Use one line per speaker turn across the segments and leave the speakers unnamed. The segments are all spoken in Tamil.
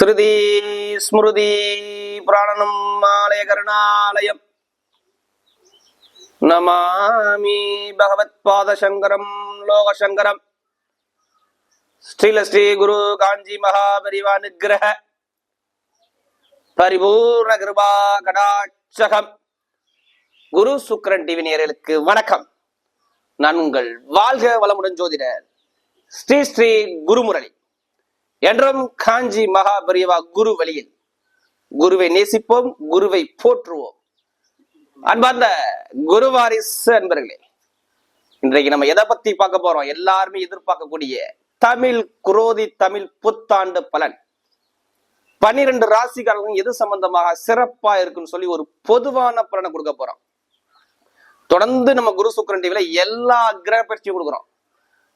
ஸ்ருதி ஸ்மிருதி புராணனும் ஆலய கருணாலயம். நமாமி பகவத் பாதசங்கரம் லோகசங்கரம். ஸ்ரீல ஸ்ரீ குரு காஞ்சி மகாபரிவா நிகிரக பரிபூர்ண கிருபா கடாட்சகம். குரு சுக்கரன் டிவி நேரலுக்கு வணக்கம். நான் உங்கள் வாழ்க வளமுடன் ஜோதிடர் ஸ்ரீ ஸ்ரீ குருமுரளி. என்றும் காஞ்சி மகாபரிவா குரு வழியில். குருவை நேசிப்போம் குருவை போற்றுவோம். அன்பார்ந்த குருவாரிஸ் அன்பர்களே இன்றைக்கு நம்ம எதை பத்தி பார்க்க போறோம்? எல்லாருமே எதிர்பார்க்கக்கூடிய தமிழ் குரோதி தமிழ் புத்தாண்டு பலன். பன்னிரண்டு ராசிக்காரர்களும் எது சம்பந்தமாக சிறப்பா இருக்குன்னு சொல்லி ஒரு பொதுவான பலனை கொடுக்க போறோம். தொடர்ந்து நம்ம குரு சுக்கரன் டிவில எல்லா கிரக பயிற்சியும் கொடுக்குறோம்.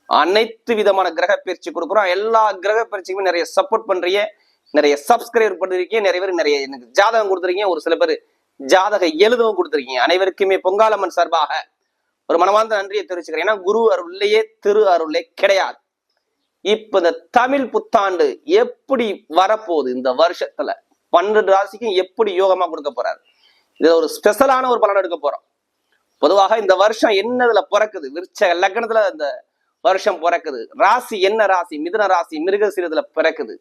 அனைத்து விதமான கிரக பயிற்சி கொடுக்குறோம். எல்லா கிரக பயிற்சிக்குமே நிறைய சப்போர்ட் பண்றீங்க. நிறைய சப்ஸ்கிரைப் பண்ணிருக்கீங்க நிறைய பேர் நிறைய எனக்கு ஜாதகம் கொடுத்துருக்கீங்க. ஒரு சில பேர் ஜாதக எழுதவும் கொடுத்துருக்கீங்க. அனைவருக்குமே பொங்காலம்மன் சார்பாக ஒரு மனமார்ந்த நன்றியை தெரிவிச்சுக்கிறேன். ஏன்னா குரு அருள்லையே திரு அருளே கிடையாது. இப்ப இந்த தமிழ் புத்தாண்டு எப்படி வரப்போகுது? இந்த வருஷத்துல பன்னெண்டு ராசிக்கும் எப்படி யோகமா கொடுக்க போறாரு? இதுல ஒரு ஸ்பெஷலான ஒரு பலன் எடுக்க போறோம். பொதுவாக இந்த வருஷம் என்னதுல பிறக்குது? விருச்ச லக்னத்துல இந்த வருஷம் பிறக்குது. ராசி என்ன ராசி? மிதுன ராசி மிருகசீரத்துல பிறக்குது.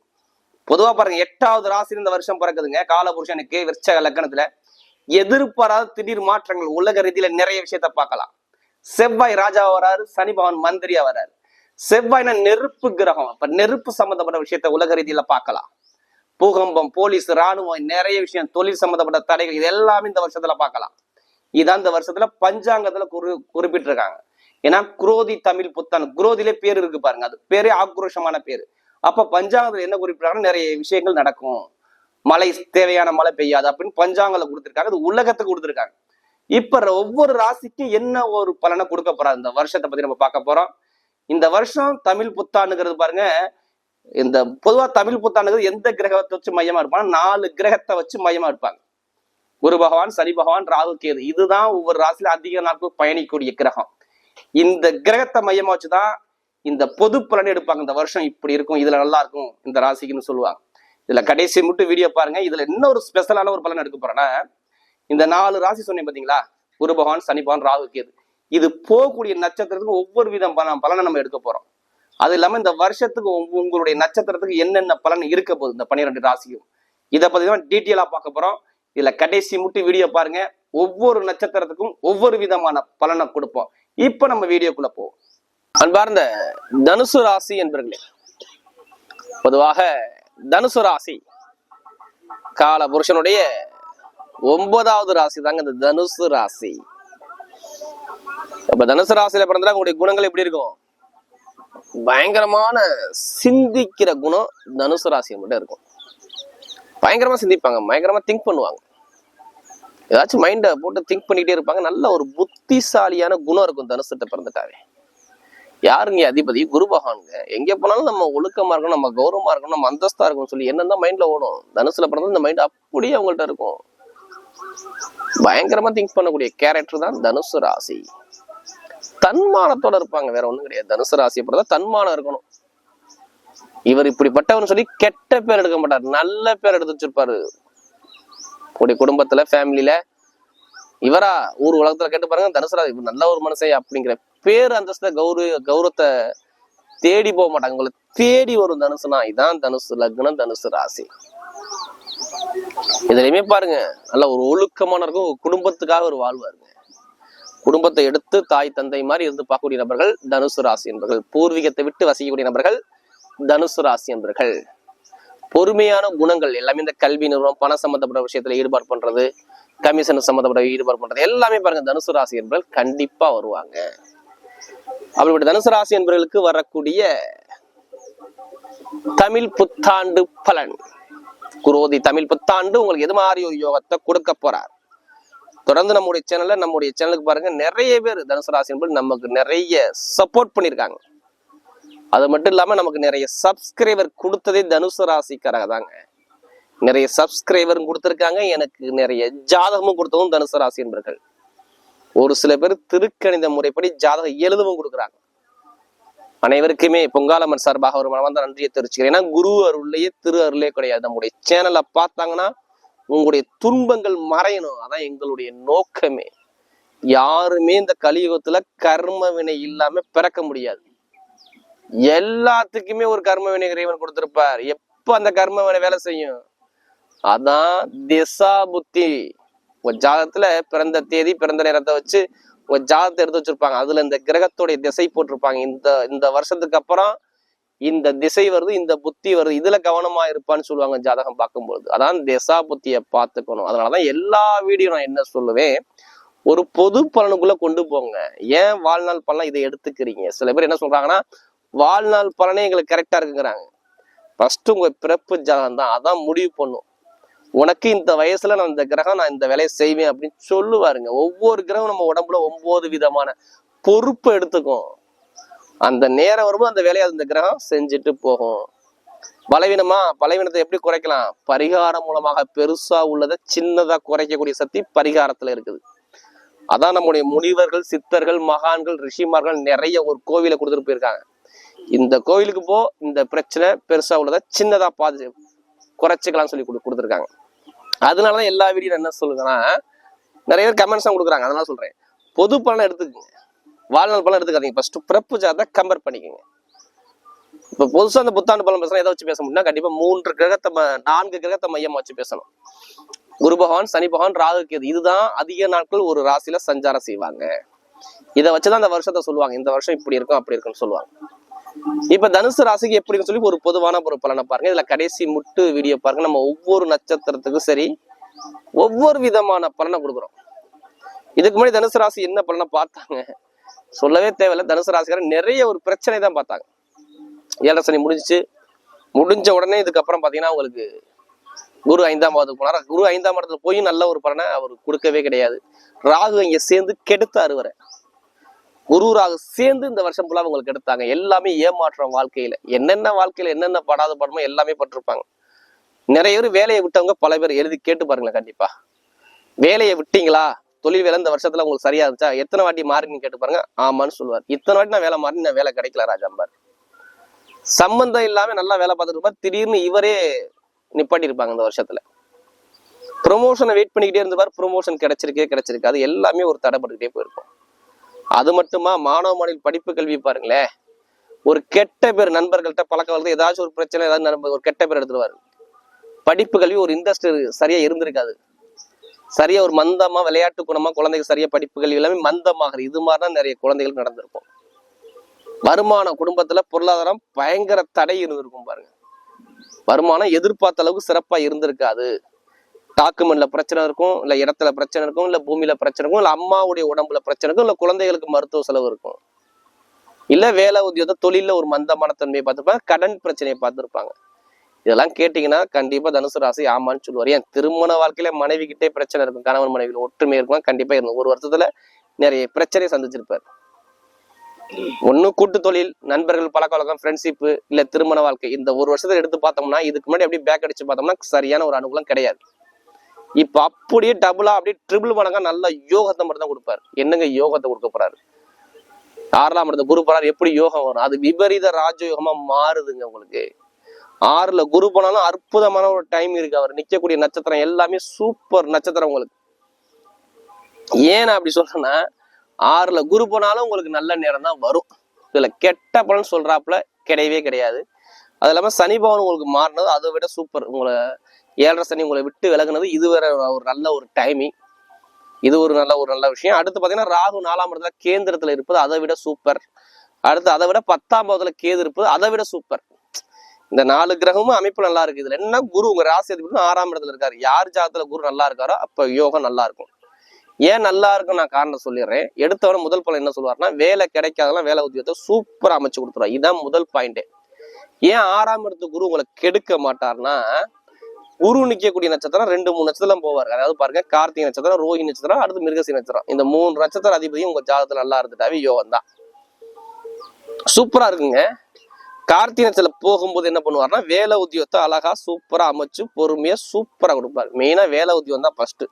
பொதுவா பாருங்க எட்டாவது ராசி இந்த வருஷம் பிறக்குதுங்க. காலபுருஷனுக்கு விருச்சக லக்னத்துல எதிர்பாராத திடீர் மாற்றங்கள் உலக ரீதியில நிறைய விஷயத்த பார்க்கலாம். செவ்வாய் ராஜா வராரு சனி பவன் மந்திரியா வராரு. செவ்வாய்னா நெருப்பு கிரகம். அப்ப நெருப்பு சம்பந்தப்பட்ட விஷயத்த உலக ரீதியில பார்க்கலாம். பூகம்பம் போலீஸ் ராணுவம் நிறைய விஷயம் தொழில் சம்பந்தப்பட்ட தடைகள் இது எல்லாமே இந்த வருஷத்துல பார்க்கலாம். இதான் இந்த வருஷத்துல பஞ்சாங்கத்துல குறி குறிப்பிட்டிருக்காங்க. ஏன்னா குரோதி தமிழ் புத்தன் குரோதிலே பேர் இருக்கு பாருங்க அது பேரே ஆக்ரோஷமான பேர். அப்ப பஞ்சாங்கத்துல என்ன குறிப்பிட்டாங்கன்னா நிறைய விஷயங்கள் நடக்கும். மழை தேவையான மழை பெய்யாது அப்படின்னு பஞ்சாங்கல கொடுத்துருக்காங்க அது உலகத்துக்கு கொடுத்துருக்காங்க. இப்ப ஒவ்வொரு ராசிக்கும் என்ன ஒரு பலனை கொடுக்க போறாரு? இந்த வருஷத்தை பத்தி நம்ம பார்க்க போறோம். இந்த வருஷம் தமிழ் புத்தாண்டுங்கிறது பாருங்க இந்த பொதுவா தமிழ் புத்தாண்டுங்கிறது எந்த கிரகத்தை வச்சு மையமா இருப்பாங்க நாலு கிரகத்தை வச்சு மையமா இருப்பாங்க. குரு பகவான் சனி பகவான் ராகு கேது. இதுதான் ஒவ்வொரு ராசியில அதிக நாட்கள் பயணிக்கக்கூடிய கிரகம். இந்த கிரகத்தை மையமா வச்சுதான் இந்த பொது பலன் எடுப்பாங்க. இந்த வருஷம் இப்படி இருக்கும் இதுல நல்லா இருக்கும் இந்த ராசிக்குன்னு சொல்லுவாங்க. இதுல கடைசி மட்டும் வீடியோ பாருங்க. இதுல என்ன ஒரு ஸ்பெஷலான ஒரு பலன் எடுக்க போறேன்னா இந்த நாலு ராசி சொன்னேன் பாத்தீங்களா? குரு பகவான் சனி பகவான் ராகு கேது. இது போகக்கூடிய நட்சத்திரத்துக்கு ஒவ்வொரு விதம் பலனை நம்ம எடுக்க போறோம். அது இல்லாம இந்த வருஷத்துக்கு உங்களுடைய நட்சத்திரத்துக்கு என்னென்ன பலன் இருக்க போகுது? இந்த பன்னிரெண்டு ராசியும் இதை பத்தி தான் டீட்டெயிலா பார்க்க போறோம். இதுல கடைசி மட்டும் வீடியோ பாருங்க. ஒவ்வொரு நட்சத்திரத்துக்கும் ஒவ்வொரு விதமான பலனை கொடுப்போம். இப்ப நம்ம வீடியோக்குள்ள போவோம். அன்பார்ந்த தனுசு ராசி என்பர்களே பொதுவாக தனுசு ராசி கால புருஷனுடைய ஒன்பதாவது ராசி தாங்க இந்த தனுசு ராசி. அப்ப தனுசு ராசியில பிறந்தா உங்களுடைய குணங்கள் எப்படி இருக்கும்? பயங்கரமான சிந்திக்கிற குணம் தனுசு ராசியை மட்டும் இருக்கும். பயங்கரமா சிந்திப்பாங்க பயங்கரமா திங்க் பண்ணுவாங்க. ஏதாச்சும் மைண்டை போட்டு திங்க் பண்ணிட்டே இருப்பாங்க. நல்ல ஒரு புத்திசாலியான குணம் இருக்கும் தனுசத்தை பிறந்துட்டாவே. யாருங்க அதிபதி? குரு பகவானுங்க. எங்க போனாலும் நம்ம ஒழுக்கமா இருக்கணும் நம்ம கௌரவமா இருக்கணும் நம்ம அந்தஸ்தா இருக்கணும் சொல்லி என்னதான் மைண்ட்ல ஓடும். தனுசுல பிறந்த இந்த மைண்ட் அப்படியே அவங்கள்ட்ட இருக்கும். பயங்கரமா திங்க் பண்ணக்கூடிய கேரக்டர் தான் தனுசு ராசி. தன்மானத்தோட இருப்பாங்க வேற ஒண்ணும் கிடையாது. தனுசு ராசியை பிறந்தா தன்மானம் இருக்கணும். இவர் இப்படிப்பட்டவர்னு சொல்லி கெட்ட பேர் எடுக்க மாட்டார். நல்ல பேர் எடுத்து வச்சிருப்பாரு. உங்களுடைய குடும்பத்துல ஃபேமிலியில இவரா ஊர் உலகத்துல கேட்டு பாருங்க தனுசு ராசி இவர் நல்ல ஒரு மனுஷன் அப்படிங்கிற பேர் அந்தஸ்த கௌரவ கௌரவத்தை தேடி போக மாட்டாங்க. உங்களை தேடி வரும் தனுசுனா இதான் தனுசு லக்னம் தனுசு ராசி. இதுலயுமே பாருங்க நல்ல ஒரு ஒழுக்கமான இருக்கும் ஒரு குடும்பத்துக்காக ஒரு வாழ்வாருங்க குடும்பத்தை எடுத்து தாய் தந்தை மாதிரி இருந்து பார்க்கக்கூடிய நபர்கள் தனுசு ராசி என்பர்கள். பூர்வீகத்தை விட்டு வசிக்கக்கூடிய நபர்கள் தனுசு ராசி என்பர்கள். பொறுமையான குணங்கள் எல்லாமே இந்த கல்வி நிறுவனம் பணம் சம்பந்தப்பட்ட விஷயத்துல ஈடுபாடு பண்றது கமிஷன் சம்பந்தப்பட்ட ஈடுபாடு பண்றது எல்லாமே பாருங்க தனுசு ராசி என்பவர்கள் கண்டிப்பா வருவாங்க. அப்படிப்பட்ட தனுசு ராசி என்பவர்களுக்கு வரக்கூடிய தமிழ் புத்தாண்டு பலன். குரோதி தமிழ் புத்தாண்டு உங்களுக்கு எது மாதிரி ஒரு யோகத்தை கொடுக்க போறார்? தொடர்ந்து நம்முடைய சேனல்ல நம்முடைய சேனலுக்கு பாருங்க நிறைய பேர் தனுசு ராசி என்பது நமக்கு நிறைய சப்போர்ட் பண்ணியிருக்காங்க. அது மட்டும் இல்லாமல் நமக்கு நிறைய சப்ஸ்கிரைபர் கொடுத்ததே தனுசு ராசிக்காரங்க தாங்க. நிறைய சப்ஸ்கிரைபரும் கொடுத்துருக்காங்க. எனக்கு நிறைய ஜாதகமும் கொடுத்ததும் தனுசு ராசி என்பர்கள். ஒரு சில பேர் திருக்கணித முறைப்படி ஜாதகம் எழுதவும் கொடுக்குறாங்க. அனைவருக்குமே பொங்காலம்மன் சார்பாக ஒரு மனமார்ந்த நன்றியை தெரிவிச்சுக்கிறேன். ஏன்னா குரு அருள்லையே திரு அருளே கிடையாது. நம்முடைய சேனலை பார்த்தாங்கன்னா உங்களுடைய துன்பங்கள் மறையணும். அதான் எங்களுடைய நோக்கமே. யாருமே இந்த கலியுகத்துல கர்ம வினை இல்லாம பிறக்க முடியாது. எல்லாத்துக்குமே ஒரு கர்ம வினை இறைவன் கொடுத்திருப்பார். எப்ப அந்த கர்ம வினை வேலை செய்யும்? அதான் திசா புத்தி. உங்க ஜாதகத்துல பிறந்த தேதி பிறந்த நேரத்தை வச்சு உங்க ஜாதகத்தை எடுத்து வச்சிருப்பாங்க. அதுல இந்த கிரகத்துடைய திசை போட்டிருப்பாங்க. இந்த இந்த வருஷத்துக்கு அப்புறம் இந்த திசை வருது இந்த புத்தி வருது. இதுல கவனமா இருப்பான்னு சொல்லுவாங்க ஜாதகம் பார்க்கும்போது அதான் திசா புத்தியை பார்த்துக்கணும். அதனாலதான் எல்லா வீடியோ நான் என்ன சொல்லுவேன்? ஒரு பொது பலனுக்குள்ள கொண்டு போங்க. ஏன் வாழ்நாள் பலன் இதை எடுத்துக்கிறீங்க? சில பேர் என்ன சொல்றாங்கன்னா வாழ்நாள் பலனே எங்களுக்கு கரெக்டாக இருக்குங்கிறாங்க. ஃபஸ்ட்டு உங்கள் பிறப்பு ஜாதகம் தான் அதான் முடிவு பண்ணும். உனக்கு இந்த வயசுல நான் இந்த கிரகம் நான் இந்த வேலையை செய்வேன் அப்படின்னு சொல்லுவாருங்க. ஒவ்வொரு கிரகம் நம்ம உடம்புல ஒன்பது விதமான பொறுப்பு எடுத்துக்கும். அந்த நேரம் வரும்போது அந்த வேலையை அந்த கிரகம் செஞ்சுட்டு போகும். பலவீனமா பலவீனத்தை எப்படி குறைக்கலாம்? பரிகாரம் மூலமாக பெருசா உள்ளதை சின்னதா குறைக்கக்கூடிய சக்தி பரிகாரத்துல இருக்குது. அதான் நம்முடைய முனிவர்கள் சித்தர்கள் மகான்கள் ரிஷிமார்கள் நிறைய ஒரு கோவிலை கொடுத்துட்டு போயிருக்காங்க. இந்த கோயிலுக்கு போ இந்த பிரச்சனை பெருசா உள்ளதை சின்னதா பாது குறைச்சிக்கலாம்னு சொல்லி கொடு கொடுத்துருக்காங்க. அதனாலதான் எல்லா வீடியோ என்ன சொல்லுங்கன்னா நிறைய பேர் கமெண்ட்ஸ் கொடுக்குறாங்க. அதனால சொல்றேன். பொது பலனை எடுத்துக்கோங்க. வாழ்நாள் பலன் எடுத்துக்காதீங்க. ஃபர்ஸ்ட் பிறப்பு ஜாதத்தை கம்பேர் பண்ணிக்கோங்க. இப்ப புதுசா அந்த புத்தாண்டு பலன் பேசலாம் எதை வச்சு பேச முடியும்னா கண்டிப்பா மூன்று கிரகத்தை நான்கு கிரகத்தை மையமா வச்சு பேசணும். குரு பகவான் சனி பகவான் ராகு கேது. இதுதான் அதிக நாட்கள் ஒரு ராசியில சஞ்சாரம் செய்வாங்க. இதை வச்சுதான் அந்த வருஷத்தை சொல்லுவாங்க. இந்த வருஷம் இப்படி இருக்கும் அப்படி இருக்கும்னு சொல்லுவாங்க. இப்ப தனுசு ராசிக்கு எப்படின்னு சொல்லி ஒரு பொதுவான ஒரு பலனை பாருங்க. இதுல கடைசி முட்டு வீடியோ பாருங்க. நம்ம ஒவ்வொரு நட்சத்திரத்துக்கும் சரி ஒவ்வொரு விதமான பலனை கொடுக்குறோம். இதுக்கு முன்னாடி தனுசு ராசி என்ன பலனை பார்த்தாங்க? சொல்லவே தேவையில்ல. தனுசு ராசிக்காரன் நிறைய ஒரு பிரச்சனை தான் பார்த்தாங்க. ஏழரை சனி முடிஞ்சுச்சு. முடிஞ்ச உடனே இதுக்கப்புறம் பாத்தீங்கன்னா உங்களுக்கு குரு ஐந்தாம் மாதத்துக்கு போனார்? குரு ஐந்தாம் இடத்துல போய் நல்ல ஒரு பலனை அவர் கொடுக்கவே கிடையாது. ராகு இங்க சேர்ந்து கெடுத்தாரு வரை. குரு சேர்ந்து இந்த வருஷம் ஃபுல்லாக உங்களுக்கு எடுத்தாங்க. எல்லாமே ஏமாற்றம் வாழ்க்கையில. என்னென்ன வாழ்க்கையில என்னென்ன படாத படமோ எல்லாமே பட்டிருப்பாங்க. நிறைய பேர் வேலையை விட்டவங்க பல பேர் எழுதி கேட்டு பாருங்களேன் கண்டிப்பா. வேலையை விட்டீங்களா? தொழில் வேலை இந்த வருஷத்துல உங்களுக்கு சரியா இருந்துச்சா? எத்தனை வாட்டி மாறினு கேட்டு பாருங்க. ஆமான்னு சொல்லுவார். இத்தனை வாட்டி நான் வேலை மாறி நான் வேலை கிடைக்கல ராஜாம்பார் சம்பந்தம் இல்லாம நல்லா வேலை பார்த்துட்டு இருப்பார் திடீர்னு இவரே நிப்பாட்டி இருப்பாங்க இந்த வருஷத்துல. ப்ரொமோஷனை வெயிட் பண்ணிக்கிட்டே இருந்தவர் ப்ரொமோஷன் கிடைச்சிருக்கே கிடைச்சிருக்கு. அது எல்லாமே ஒரு தடைப்பட்டுக்கிட்டே போயிருக்கும். அது மட்டுமா மாணவ மாணவி படிப்பு கல்வி பாருங்களேன் ஒரு கெட்ட பேர் நண்பர்கள்ட்ட பழக்க வளர்த்து ஏதாச்சும் ஒரு பிரச்சனை ஏதாவது நண்பர் ஒரு கெட்ட பேர் எடுத்துருவாரு. படிப்பு கல்வி ஒரு இன்ட்ரெஸ்ட் சரியா இருந்திருக்காது. சரியா ஒரு மந்தமா விளையாட்டு குணமா குழந்தைகள் சரியா படிப்பு கல்வி எல்லாமே மந்தமாகிறது இது மாதிரி தான் நிறைய குழந்தைகள் நடந்திருக்கும். வருமானம் குடும்பத்துல பொருளாதாரம் பயங்கர தடை இருந்திருக்கும் பாருங்க. வருமானம் எதிர்பார்த்த அளவுக்கு சிறப்பா இருந்திருக்காது. டாக்குமெண்ட்ல பிரச்சனை இருக்கும் இல்ல இடத்துல பிரச்சனை இருக்கும் இல்ல பூமியில பிரச்சனை இருக்கும் இல்ல அம்மாவுடைய உடம்புல பிரச்சனை இருக்கும் இல்ல குழந்தைகளுக்கு மருத்துவ செலவு இருக்கும். இல்ல வேலை உத்தியோகம் தொழில ஒரு மந்தமான தன்மையை பார்த்துருப்பாங்க கடன் பிரச்சனையை பார்த்துருப்பாங்க. இதெல்லாம் கேட்டீங்கன்னா கண்டிப்பா தனுசு ராசி ஆமான்னு சொல்லுவார். ஏன் திருமண வாழ்க்கையில மனைவி கிட்டே பிரச்சனை இருக்கும் கணவன் மனைவியில் ஒற்றுமை இருக்கும் கண்டிப்பா இருக்கும். ஒரு வருஷத்துல நிறைய பிரச்சனையை சந்திச்சிருப்பார். ஒண்ணு கூட்டு தொழில் நண்பர்கள் பழக்க வழக்கம் ஃப்ரெண்ட்ஷிப் இல்ல திருமண வாழ்க்கை. இந்த ஒரு வருஷத்துல எடுத்து பார்த்தோம்னா இதுக்கு முன்னாடி அப்படியே பேக் அடிச்சு பார்த்தோம்னா சரியான ஒரு அனுகூலம் கிடையாது. இப்ப அப்படியே டபுளா அப்படியே ட்ரிபிள் மடங்கா நல்ல யோகத்தை மட்டும் தான் கொடுப்பாரு. என்னங்க யோகத்தை கொடுக்க போறாரு? ஆறலாம் இடத்த குரு போனாரு எப்படி யோகம் வரும்? அது விபரீத ராஜயோகமா மாறுதுங்க உங்களுக்கு. ஆறுல குரு போனாலும் அற்புதமான ஒரு டைம் இருக்கு அவர். நிக்கக்கூடிய நட்சத்திரம் எல்லாமே சூப்பர் நட்சத்திரம் உங்களுக்கு. ஏன் அப்படி சொல்றேன்னா ஆறுல குரு போனாலும் உங்களுக்கு நல்ல நேரம் தான் வரும். இதுல கெட்ட பலன் சொல்றாப்புல கிடையவே கிடையாது. அது இல்லாம சனி பவன் உங்களுக்கு மாறினது அதை விட சூப்பர் உங்களை ஏழரை சனி உங்களை விட்டு விலகுனது இது வேற ஒரு நல்ல ஒரு டைமிங் இது ஒரு நல்ல ஒரு நல்ல விஷயம். அடுத்து பார்த்தீங்கன்னா ராகு நாலாம் இடத்துல கேந்திரத்தில் இருப்பது அதை விட சூப்பர் அடுத்து அதை விட பத்தாம் பாவத்துல கேது இருப்பது அதை விட சூப்பர் இந்த நாலு கிரகமும் அமைப்பு நல்லா இருக்கு. இதுல என்ன? குரு உங்க ராசி அதிபதி ஆறாம் இடத்துல இருக்காரு. யார் ஜாதத்துல குரு நல்லா இருக்காரோ அப்ப யோகம் நல்லா இருக்கும். ஏன் நல்லா இருக்கும் நான் காரணம் சொல்லிடுறேன். எடுத்தவரை முதல் பலன் என்ன சொல்லுவாருன்னா வேலை கிடைக்காதெல்லாம் வேலை உத்தியோகத்தை சூப்பரா அமைச்சு கொடுத்துருவார். இதுதான் முதல் பாயிண்டே ஏன் ஆறாம் இடத்து குரு உங்களை கெடுக்க மாட்டார்னா குரு நிக்கக்கூடிய நட்சத்திரம் ரெண்டு மூணு நட்சத்திரம் போவார். அதாவது பாருங்க கார்த்திகை நட்சத்திரம் ரோஹி நட்சத்திரம் அடுத்து மிருகசி நட்சத்திரம். இந்த மூணு நட்சத்திர அதிபதியும் உங்க ஜாதகத்துல நல்லா இருந்துட்டாவே யோகம் தான். சூப்பரா இருக்குங்க. கார்த்திகை நட்சத்திரம் போகும்போது என்ன பண்ணுவாருன்னா வேலை உத்தியோகத்தை அழகா சூப்பரா அமைச்சு பொறுமையா சூப்பரா கொடுப்பாரு. மெயினா வேலை உத்தியோகம் தான் ஃபர்ஸ்ட்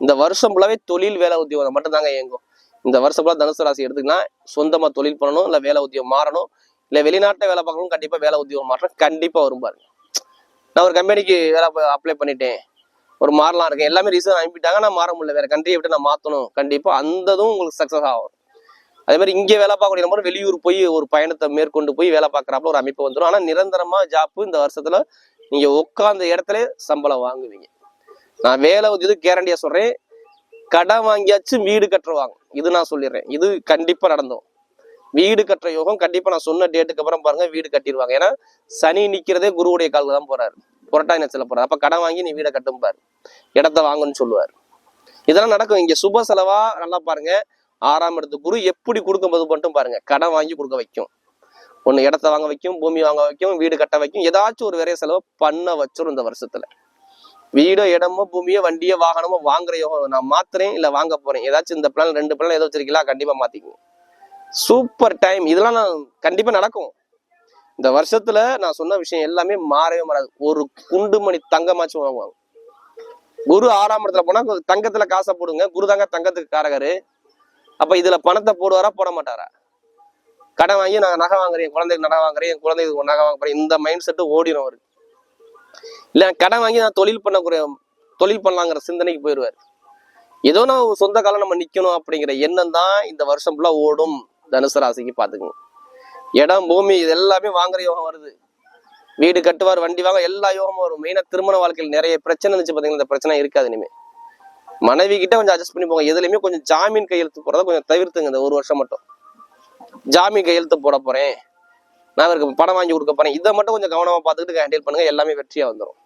இந்த வருஷம் ஃபுல்லாவே தொழில் வேலை உத்தியோகம் மட்டும்தாங்க இயங்கும். இந்த வருஷம் ஃபுல்லா தனுசு ராசி எடுத்துக்கினா சொந்தமா தொழில் பண்ணணும் இல்ல வேலை உத்தியோகம் மாறணும் இல்ல வெளிநாட்டுல வேலை பார்க்கணும் கண்டிப்பா வேலை உத்தியோகம் மாற்றம் கண்டிப்பா வரும் பாருங்க. நான் ஒரு கம்பெனிக்கு வேலை அப்ளை பண்ணிட்டேன். ஒரு மாறலாம் இருக்கேன். எல்லாமே ரீசன் அனுப்பிட்டாங்க. நான் மாற முடியல. வேற கண்ட்ரியை விட்டு நான் மாற்றணும் கண்டிப்பாக அந்த இதுவும் உங்களுக்கு சக்ஸஸ் ஆகும். அதே மாதிரி இங்கே வேலை பார்க்கக்கூடிய நம்பர் வெளியூர் போய் ஒரு பயணத்தை மேற்கொண்டு போய் வேலை பார்க்குறாப்புல ஒரு அமைப்பு வந்துடும் ஆனால் நிரந்தரமாக ஜாப்பு இந்த வருஷத்தில் நீங்கள் உட்காந்த இடத்துல சம்பளம் வாங்குவீங்க. நான் வேலை இது கேரண்டியாக சொல்கிறேன் கடன் வாங்கியாச்சும் வீடு கட்டுருவாங்க இது நான் சொல்லிடுறேன். இது கண்டிப்பாக நடந்தோம். வீடு கட்டுற யோகம் கண்டிப்பா நான் சொன்ன டேட்டுக்கு அப்புறம் பாருங்க வீடு கட்டிடுவாங்க. ஏன்னா சனி நிக்கிறதே குருவுடைய காலில் தான் போறாரு. புரட்டாய் நட்சத்திர போறாரு. அப்ப கடன் வாங்கி நீ வீடை கட்டும் பாரு இடத்த வாங்கன்னு சொல்லுவார். இதெல்லாம் நடக்கும். இங்க சுப செலவா நல்லா பாருங்க. ஆறாம் இடத்து குரு எப்படி கொடுக்கும்போது மட்டும் பாருங்க கடன் வாங்கி கொடுக்க வைக்கும். ஒண்ணு இடத்த வாங்க வைக்கும் பூமி வாங்க வைக்கும் வீடு கட்ட வைக்கும் ஏதாச்சும் ஒரு விரைய செலவு பண்ண வச்சிரும் இந்த வருஷத்துல. வீடோ இடமோ பூமியோ வண்டியோ வாகனமோ வாங்குற யோகம் நான் மாத்துறேன் இல்ல வாங்க போறேன். ஏதாச்சும் இந்த பிளான் ரெண்டு பிளான் ஏதோ வச்சிருக்கீங்களா? கண்டிப்பா மாத்திக்கோங்க. Super time. இதெல்லாம் நான் கண்டிப்பா நடக்கும். இந்த வருஷத்துல நான் சொன்ன விஷயம் எல்லாமே மாறவே மாறாது. ஒரு குண்டு மணி தங்கமாச்சும் வாங்குவாங்க. குரு ஆறாம் இடத்துல போனா தங்கத்துல காசை போடுங்க. குரு தாங்க தங்கத்துக்கு காரகரு. அப்ப இதுல பணத்தை போடுவாரா போட மாட்டாரா? கடன் வாங்கி நான் நகை வாங்குறேன் என் குழந்தைக்கு நகை வாங்குறேன் என் குழந்தைக்கு நகை வாங்க போறேன். இந்த மைண்ட் செட்டு ஓடிடும் அவரு. இல்ல கடன் வாங்கி நான் தொழில் பண்ணக்கூடிய தொழில் பண்ணலாங்கிற சிந்தனைக்கு போயிடுவார் ஏதோ நான் ஒரு சொந்த காலம் நம்ம நிக்கணும் அப்படிங்கிற எண்ணம் தான் இந்த வருஷம் ஃபுல்லா ஓடும். தனுசு ராசிக்கு பாத்துக்கோங்க இடம் பூமி இது எல்லாமே வாங்குற யோகம் வருது. வீடு கட்டுவார் வண்டி வாங்க எல்லா யோகமும் வரும். மெயினாக திருமண வாழ்க்கையில் நிறைய பிரச்சனை இருந்துச்சு பார்த்தீங்கன்னா இந்த பிரச்சனை இருக்காது இனிமேல் மனைவி கிட்ட கொஞ்சம் அட்ஜஸ்ட் பண்ணி போங்க. எதுலையுமே கொஞ்சம் ஜாமீன் கையெழுத்து போறத கொஞ்சம் தவிர்த்துங்க. இந்த ஒரு வருஷம் மட்டும். ஜாமீன் கையெழுத்து போட போறேன். நான் அவருக்கு பணம் வாங்கி கொடுக்க போறேன். இதை மட்டும் கொஞ்சம் கவனமா பார்த்துக்கிட்டு ஹேண்டில் பண்ணுங்க. எல்லாமே வெற்றியா வந்துடும்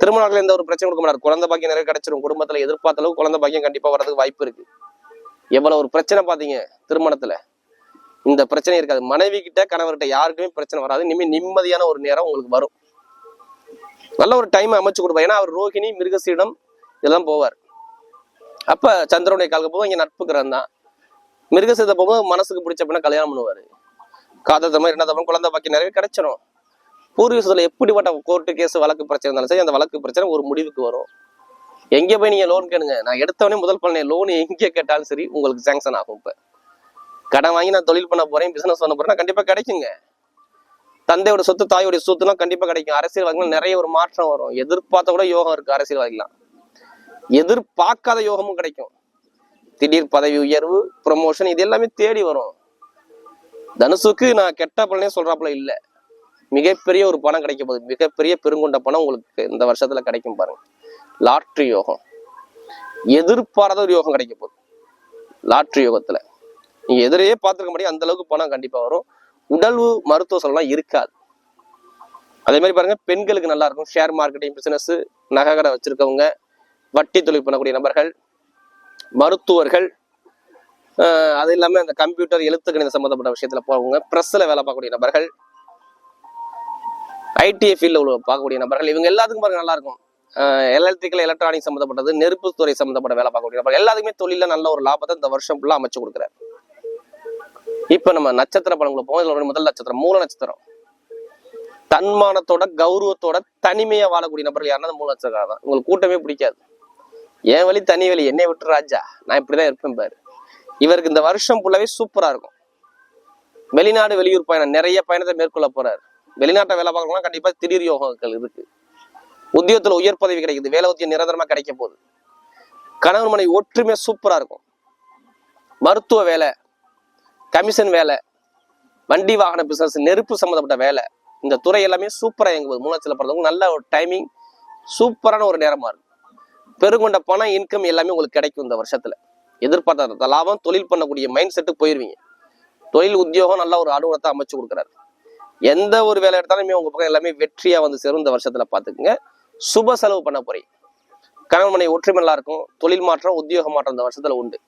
திருமணத்தில் எந்த ஒரு பிரச்சனை கொடுக்க மாட்டார். குழந்தை பாக்கியம் நிறைய கிடைச்சிரும். குடும்பத்துல எதிர்பார்த்த அளவுக்கு குழந்தை பாக்கியம் கண்டிப்பா வரதுக்கு வாய்ப்பு இருக்கு. எவ்வளவு ஒரு பிரச்சனை பாத்தீங்க திருமணத்துல. இந்த பிரச்சனை இருக்காது. மனைவி கிட்ட கணவர்கிட்ட யாருக்குமே பிரச்சனை வராது. இனிமேல் நிம்மதியான ஒரு நேரம் உங்களுக்கு வரும். நல்ல ஒரு டைம் அமைச்சு கொடுப்பார் ஏன்னா அவர் ரோஹிணி மிருகசீடம் இதெல்லாம் போவார். அப்ப சந்திரனுடைய காலுக்கு போகும் இங்க நட்பு கிரகம் தான். மிருகசீதத்தை போகும்போது மனசுக்கு பிடிச்ச பின்ன கல்யாணம் பண்ணுவாரு. காதல் தம்மா இரண்டாம் தம்மா குழந்தை பாக்கி நிறைய கிடைச்சிடும் பூர்வீகத்துல எப்படிப்பட்ட கோர்ட்டு கேஸ் வழக்கு பிரச்சனை இருந்தாலும் சரி அந்த வழக்கு பிரச்சனை ஒரு முடிவுக்கு வரும். எங்க போய் நீங்க லோன் கேளுங்க. நான் எடுத்தவொடனே முதல் பலனை லோன் எங்கே கேட்டாலும் சரி உங்களுக்கு சாங்ஷன் ஆகும் இப்போ. கடன் வாங்கி நான் தொழில் பண்ண போறேன் பிசினஸ் பண்ண போறேன் கண்டிப்பா கிடைக்குங்க. தந்தையோட சொத்து தாயோட சொத்துனா கண்டிப்பா கிடைக்கும். அரசியல்வாதிகள் நிறைய ஒரு மாற்றம் வரும். எதிர்பார்த்த கூட யோகம் இருக்கு அரசியல்வாதிகளாம் எதிர்பார்க்காத யோகமும் கிடைக்கும். திடீர் பதவி உயர்வு ப்ரொமோஷன் இது எல்லாமே தேடி வரும். தனுசுக்கு நான் கெட்ட பலனே சொல்றாப்புல இல்ல. மிகப்பெரிய ஒரு பணம் கிடைக்க போகுது. மிகப்பெரிய பெருங்கொண்ட பணம் உங்களுக்கு இந்த வருஷத்துல கிடைக்கும் பாருங்க. லாட்ரி யோகம். எதிர்பாராத ஒரு யோகம் கிடைக்க போகுது. லாட்ரி யோகத்துல. நீங்க எதிரையே பார்த்துருக்க முடியும். அந்த அளவுக்கு பணம் கண்டிப்பா வரும். உடல்வு மருத்துவ செலவுலாம் இருக்காது. அதே மாதிரி பாருங்க பெண்களுக்கு நல்லா இருக்கும். ஷேர் மார்க்கெட்டிங் பிசினஸ் நகைக்கடை வச்சிருக்கவங்க வட்டி தொழில் பண்ணக்கூடிய நபர்கள் மருத்துவர்கள் அது இல்லாமல் அந்த கம்ப்யூட்டர் எழுத்து கணித சம்மந்தப்பட்ட விஷயத்துல போவங்க ப்ரெஸ்ஸில் வேலை பார்க்கக்கூடிய நபர்கள் ஐடிஐ ஃபீல்டில் உள்ள பார்க்கக்கூடிய நபர்கள் இவங்க எல்லாத்துக்கும் பாருங்க நல்லா இருக்கும். எலக்ட்ரிக்கல் எலக்ட்ரானிக் சம்மந்தப்பட்டது நெருப்புத்துறை சம்மந்தப்பட்ட வேலை பார்க்கக்கூடிய நபர்கள் எல்லாத்துக்குமே தொழிலில் நல்ல ஒரு லாபத்தை இந்த வருஷம் ஃபுல்லாக அமைச்சு கொடுக்குறாரு. இப்ப நம்ம நட்சத்திர பலன்களை போவோம். முதல் நட்சத்திரம் மூல நட்சத்திரம். தன்மானத்தோட கௌரவத்தோட தனிமையா வாழக்கூடிய நபர்கள் யாருன்னா மூல நட்சத்திரம் தான். உங்களுக்கு கூட்டமே பிடிக்காது. என் வழி தனி வழி என்னை விட்டு ராஜா. நான் இப்படிதான் இருப்பேன் பாரு. இவருக்கு இந்த வருஷம் ஃபுல்லாவே சூப்பரா இருக்கும். வெளிநாடு வெளியூர் பயணம் நிறைய பயணத்தை மேற்கொள்ள போறாரு. வெளிநாட்டை வேலை பார்க்கலாம் கண்டிப்பா திடீர் யோகங்கள் இருக்கு. உத்தியோகத்துல உயர் பதவி கிடைக்குது. வேலை உத்தியம் நிரந்தரமா கிடைக்க போகுது. கணவன் மனைவி ஒற்றுமை சூப்பரா இருக்கும். மருத்துவ வேலை கமிஷன் வேலை வண்டி வாகன பிசினஸ் நெருப்பு சம்மந்தப்பட்ட வேலை இந்த துறை எல்லாமே சூப்பராக இயங்குவது மூலத்தில் பிறந்தவங்க நல்ல ஒரு டைமிங் சூப்பரான ஒரு நேரமாக இருக்கும் பெருங்கொண்ட பணம் இன்கம் எல்லாமே உங்களுக்கு கிடைக்கும் இந்த வருஷத்தில். எதிர்பார்த்த லாபம் தொழில் பண்ணக்கூடிய மைண்ட் செட்டுக்கு போயிருவீங்க. தொழில் உத்தியோகம் நல்ல ஒரு அலுவலகத்தை அமைச்சு கொடுக்குறாரு. எந்த ஒரு வேலை எடுத்தாலுமே உங்கள் பக்கம் எல்லாமே வெற்றியாக வந்து சேரும் இந்த வருஷத்தில் பார்த்துக்குங்க. சுப செலவு பண்ண போறீங்க. கணவன் மனை ஒற்றுமை நல்லா இருக்கும். தொழில் மாற்றம் உத்தியோக மாற்றம் இந்த வருஷத்தில் உண்டு.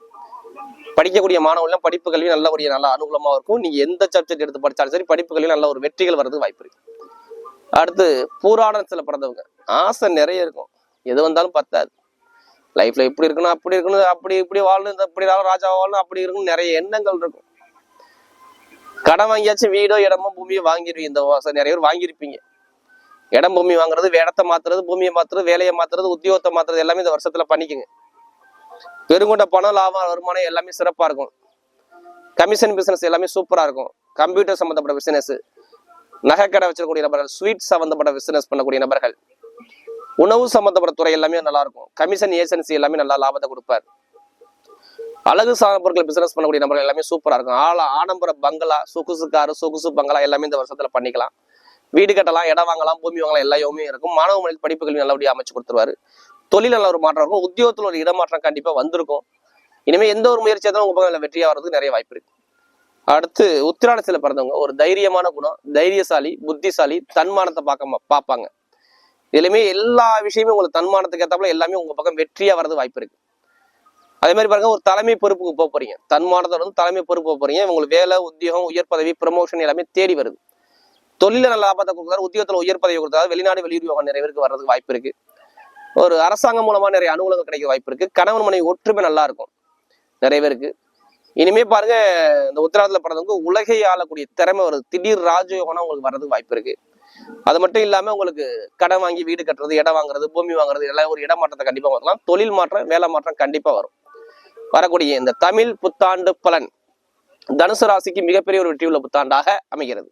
படிக்கக்கூடிய மாணவர்களும் படிப்பு கல்வி நல்ல ஒரு நல்ல அனுகூலமாக இருக்கும். நீங்கள் எந்த சப்ஜெக்ட் எடுத்து படித்தாலும் சரி படிப்பு கல்வி நல்ல ஒரு வெற்றிகள் வர்றதுக்கு வாய்ப்பு இருக்கு. அடுத்து பூராடத்துல பிறந்தவங்க. ஆசை நிறைய இருக்கும். எது வந்தாலும் பத்தாது. லைஃப்ல இப்படி இருக்கணும் அப்படி இருக்கணும் அப்படி இப்படி வாழணும் இந்த இப்படி வாழணும், ராஜா வாழணும் அப்படி இருக்கணும் நிறைய எண்ணங்கள் இருக்கும். கடன் வாங்கியாச்சும் வீடோ இடமோ பூமியோ வாங்கிருவீங்க. இந்த வருஷம் நிறைய பேர் வாங்கியிருப்பீங்க. இடம் பூமி வாங்குறது இடத்த மாத்துறது பூமியை மாத்துறது வேலையை மாத்துறது உத்தியோகத்தை மாத்துறது எல்லாமே இந்த வருஷத்துல பண்ணிக்கோங்க. பெருங்கொண்ட பணம் லாபம் வருமானம் எல்லாமே சிறப்பா இருக்கும். கமிஷன் பிசினஸ் எல்லாமே சூப்பரா இருக்கும். கம்ப்யூட்டர் சம்பந்தப்பட்ட பிசினஸ் நகைக்கடை வச்சிருக்கக்கூடிய நபர்கள் ஸ்வீட் சம்பந்தப்பட்ட பிசினஸ் பண்ணக்கூடிய நபர்கள் உணவு சம்பந்தப்பட்ட துறை எல்லாமே நல்லா இருக்கும். கமிஷன் ஏஜென்சி எல்லாமே நல்லா லாபத்தை கொடுப்பார். அழகு சாதன பொருட்கள் பிசினஸ் பண்ணக்கூடிய நபர்கள் எல்லாமே சூப்பரா இருக்கும். ஆள ஆடம்பர பங்களா சொகுசு காரு சொகுசு பங்களா எல்லாமே இந்த வருஷத்துல பண்ணிக்கலாம். வீடு கட்டலாம் இடம் வாங்கலாம் பூமி வாங்கலாம் எல்லாமே இருக்கும். மாணவ மொழி படிப்புகள் நல்லபடியா அமைச்சு கொடுத்துருவாரு. தொழில் நல்ல ஒரு மாற்றம் இருக்கும். உத்தியோகத்தில் ஒரு இடமாற்றம் கண்டிப்பா வந்திருக்கும். இனிமே எந்த ஒரு முயற்சி இருந்தாலும் உங்க பக்கம் வெற்றியாக வர்றதுக்கு நிறைய வாய்ப்பு இருக்கு. அடுத்து உத்திராடத்துல பிறந்தவங்க ஒரு தைரியமான குணம் தைரியசாலி புத்திசாலி தன்மானத்தை பார்க்க பார்ப்பாங்க. இதுலையுமே எல்லா விஷயமும் உங்களுக்கு தன்மானத்துக்கு ஏத்தாப்புல எல்லாமே உங்க பக்கம் வெற்றியா வர்றது வாய்ப்பு இருக்கு. அதே மாதிரி பாருங்க ஒரு தலைமை பொறுப்புக்கு போக போறீங்க. தன்மானத்தோட வந்து தலைமை பொறுப்பு போக போறீங்க. உங்களுக்கு வேலை உத்தியோகம் உயர் பதவி ப்ரமோஷன் எல்லாமே தேடி வருது. தொழில நல்ல லாபத்தை கொடுக்குறாரு உத்தியோகத்தில் உயர் பதவி கொடுத்தாரு வெளிநாடு வெளியுறவு நிறைய பேருக்கு வர்றதுக்கு வாய்ப்பு இருக்கு. ஒரு அரசாங்கம் மூலமா நிறைய அனுகூலங்கள் கிடைக்க வாய்ப்பு இருக்கு. கணவன் மனைவி ஒற்றுமை நல்லா இருக்கும். நிறைய பேருக்கு. இனிமே பாருங்க இந்த உத்தரவாதத்துல பிறந்தவங்க உலகை ஆளக்கூடிய திறமை வருது. திடீர் ராஜயோகம்னா உங்களுக்கு வர்றதுக்கு வாய்ப்பு இருக்கு. அது மட்டும் இல்லாம உங்களுக்கு கடன் வாங்கி வீடு கட்டுறது இடம் வாங்குறது பூமி வாங்குறது எல்லாம் ஒரு இடமாற்றத்தை கண்டிப்பா வரலாம் தொழில் மாற்றம் வேலை மாற்றம் கண்டிப்பா வரும். வரக்கூடிய இந்த தமிழ் புத்தாண்டு பலன் தனுசு ராசிக்கு மிகப்பெரிய ஒரு வெற்றியுள்ள புத்தாண்டாக அமைகிறது.